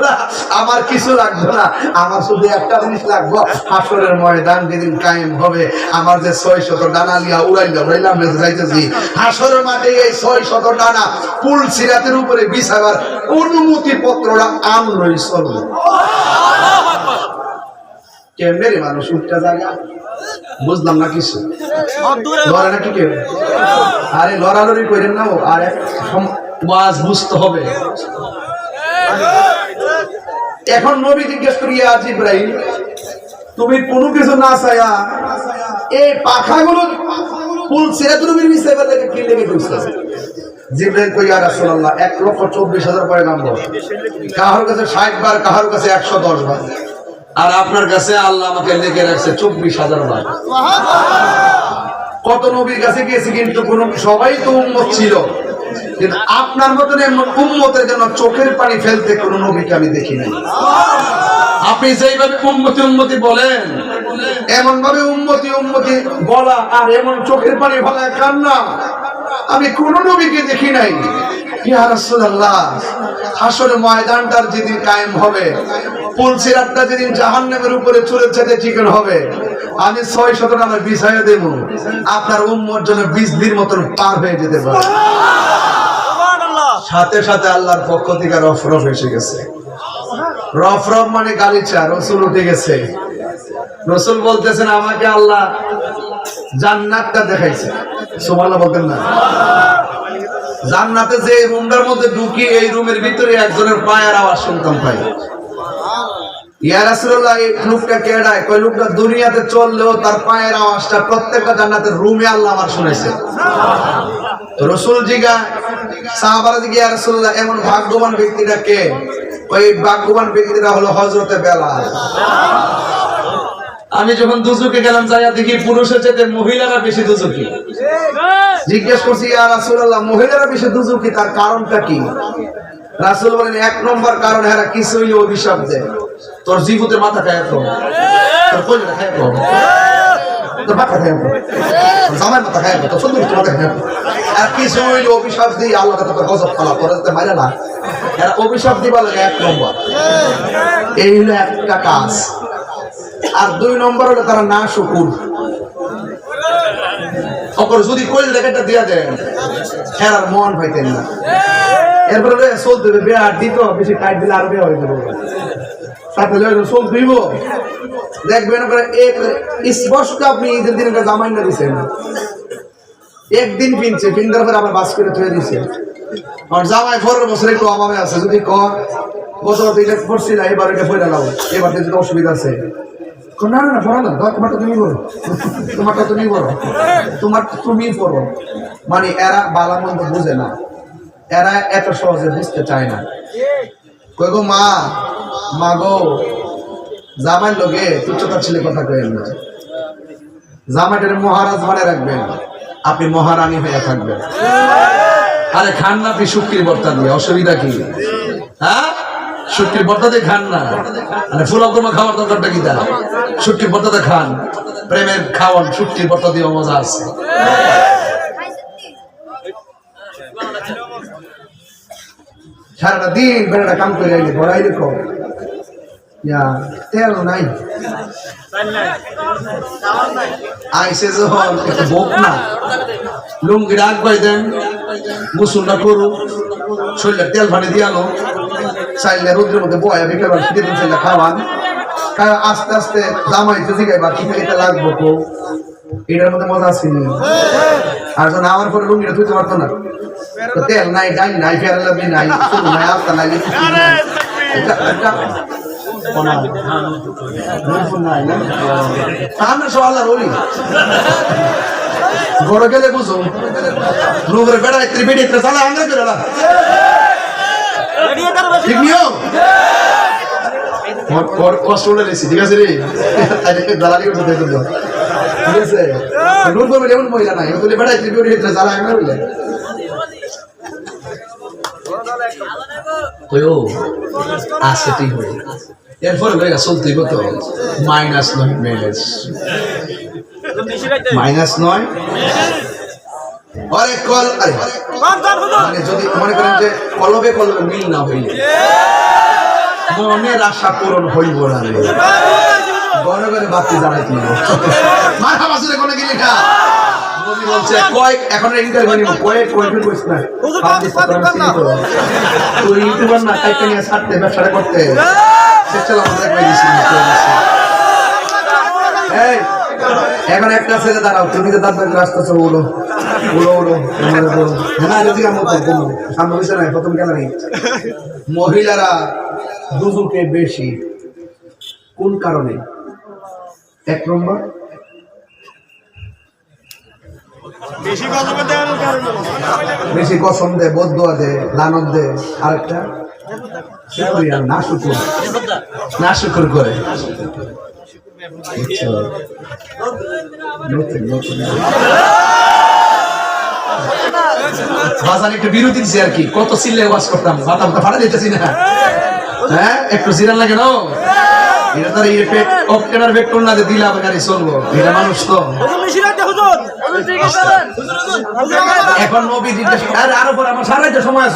যে আমার কিছু লাগবে না। আমার শুধু একটা জিনিস লাগবে হাসরের ময়দান যেদিন কায়েম হবে, আমার যে ছয় শত ডানা লিয়া উড়াইলা, উড়াইলাম যাইতেছি। হাসরের মাঠে এই ছয় শত ডানা পুল সিরাতের উপরে বিছাবার অনুমতি পত্রটা আনলই চলবে কেমনে রে মানুষ? উঠটা জায়গা? বুঝলাম না কিছু। লড়ে নাকি কেউ আরে লড়ালড়ি করেন না আর ওয়াজ বুঝতে হবে। এখন নবী জিজ্ঞেস করি আজ ইব্রাহিম তুমি কোনো কিছু না চাইয়া এই পাখাগুলো ফুল ছেড়ে তুমি মিশে ফেলে কি লেগে ঢুকছে জিব্রাইল কই আর রাসূলুল্লাহ, এক লক্ষ চব্বিশ হাজার পরে নাম কাহার কাছে ষাট বার, কাহার কাছে একশো দশ বার। আর আপনার কাছে আল্লাহ আমাকে লিখে রাখছে চব্বিশ হাজার বার। কত নবীর কাছে গিয়েছি কিন্তু কোন সবাই তো উম্মত ছিল। কিন্তু আপনার মতন এমন উম্মতের জন্য চোখের পানি ফেলতে কোন নবীকে আমি দেখি নাই। আপনি যেইভাবে উন্মতি উন্মতি বলেন এমন ভাবে উন্মতি উন্মতি বলা আর এমন চোখের পানি ফেলা কান্না আমি কোন নবীকে দেখি নাই। ইয়া রাসূলুল্লাহ হাসরে ময়দানটার যেদিন কায়েম হবে পুলসিরাতটা যেদিন জাহান্নামের উপরে চুরে ছেটে চিকেন হবে আমি ছয় শত টাকা বিছাইয়া দেব। আপনার উম্মর জন্য বিশ দিন মতন পার হয়ে যেতে পারে। সাথে সাথে আল্লাহর পক্ষ থেকে রফ রফ এসে গেছে। রফ রফ মানে গালিচা রসুল উঠে গেছে। রসুল বলতেছেন আমাকে আল্লাহ জান্নাতটা দেখাইছে। সুবহানাল্লাহ বলতেন না। জান্নাতে যে রুমটার মধ্যে ঢুকি এই রুমের ভিতরে একজনের পায়ের আওয়াজ শুনতাম পাই এমন ভাগ্যবান ব্যক্তিটা কে? ওই ভাগ্যবান ব্যক্তিটা হলো বেলাল। আমি যখন দুজুকে গেলাম, যাইয়া দেখি পুরুষের চেয়ে মহিলারা বেশি দুজুকি জিজ্ঞেস করছি, ইয়া রাসূলুল্লাহ, মহিলারা বেশি দুজুকি তার কারণটা কি? রাসুল বলেন, এক নম্বর কারণ, এরা কিছুই অভিশাপ দেয়। তোর জীবতে মাথা খায় তো তোর খায় তোর মাথা খায় জামাই মাথা খায় তো তোর সুন্দর মাথা খায় আর অভিশাপ আল্লাহ গজব না। এরা অভিশাপ দিবা লাগে এক নম্বর। এই হলো একটা কাজ। আর দুই নম্বর হলো তারা না শুকুর। অপর যদি কইল রেখাটা দিয়া দেন হেরার মন পাইতেন না। এরপরে চলতে বিয়া দিত, বেশি টাইট দিলে আর বিয়া হয়ে যাবে। সাথে লয়ে চল দেখবেন স্পষ্ট আপনি ঈদের দিন জামাই না দিছেন। একদিন পিনছে পিন্দার পরে আবার বাস করে দিছে। আর জামাই পরের বছর একটু অভাবে আছে, যদি ক গত বছর এটা পড়ছি না, এবার এটা পড়ে নাও। এবার যদি অসুবিধা আছে। না না না, পড়া তোমারটা তুমি বলো তোমারটা তুমি বলো তোমার তুমি পড়ো। মানে এরা বালা মন্দ বুঝে না। এরা এত সহজে বুঝতে চায় না। কই গো মা মা গো জামাই লোকে তুচ্ছতার ছেলে কথা কইেন না। জামাইটারে মহারাজ মানে রাখবেন, আপনি মহারানী হয়ে থাকবেন। আরে খান না আপনি শুক্রির বর্তা দিয়ে, অসুবিধা কি? হ্যাঁ? শুক্রির বর্তা দিয়ে খান না। আরে ফুলা তোমার খাওয়ার দরকারটা কি তার শুক্রির বর্তাতে খান। প্রেমের খাওয়ান শুক্রির বর্তা দিয়ে মজা আছে। সারাটা দিন বেড়াটা কাম করে আইলে, বড়াইলে কম। ইয়া তেল নাই আইসে যখন বোক না লুঙ্গি রাখ পাই দেন গোসলটা করু। শরীরে তেল ফানি দিয়ালো চাইলে রোদ্রের মধ্যে বয়া বিকেল শীতের দিন চাইলে খাওয়ান। খাওয়া আস্তে আস্তে জামাই তো জিগাই বা কিনে এটা লাগবো তো এটার মধ্যে মজা আছে? আর যখন আমার পরে লুঙ্গিটা ধুতে পারতো না। তেল নাই, ডাই নাই ফেরা লাগবি নাই নাই আস্তা নাই লিচু নাই এটা- এটা- কোনা? লিচু নাই না? তাহলে সব আল্লাহর ওলি। বড় গেলে বুঝো লোকের বেড়া একত্রি বেড়ে একত্রি চালা আঙ্গা না ঠিক নিও আমার কষ্ট হলে লেছি ঠিক আছে রে দালালি করতে দেখো। ঠিক আছে নূর করবে এমন মহিলা নাই তুই বেড়া একত্রি বেড়ে একত্রি চালা আঙ্গা বলে কইও আছে তুই হয়ে এরপরে চলতেই তো? মাইনাস নয় মেলেস মাইনাস নয়? অরে কল আরে। মানে যদি মনে করেন যে কলবে কলবে মিল না হইলে। মনের আশা পূরণ হইব না রে। বাতি জ্বালাইতে হইব মাথা বাসুরে কোনে গেলি না নবী বলছে কয়েক এখন ইন্টারভিউ নিব কয়েক কয়েক কইছ না পাবলিক প্রোগ্রাম চিনি তো তুই ইউটিউবার না টাইপ নিয়ে ছাড়তে ব্যবসাটা করতে। এখন একটা ছেলে দাঁড়াও তুমি তো দাঁত উলো উলো উলো আমার হ্যাঁ যদি সামনে বসে নাই প্রথম কেন মহিলারা দুজুকে বেশি। কোন কারণে? এক নম্বর? বেশি কসম দে বদুয়া দে লানত দে আরেকটা। না শুকুর না শুকুর করে আচ্ছা। বাজার একটু বিরতি দিছে আর কি কত চিল্লে ওয়াজ করতাম মাথা মাথা দিতেছি না হ্যাঁ একটু জিরান লাগে না না গাড়ি চলবো মানুষ এখন নবী আর আরও পর আমার সারা সময়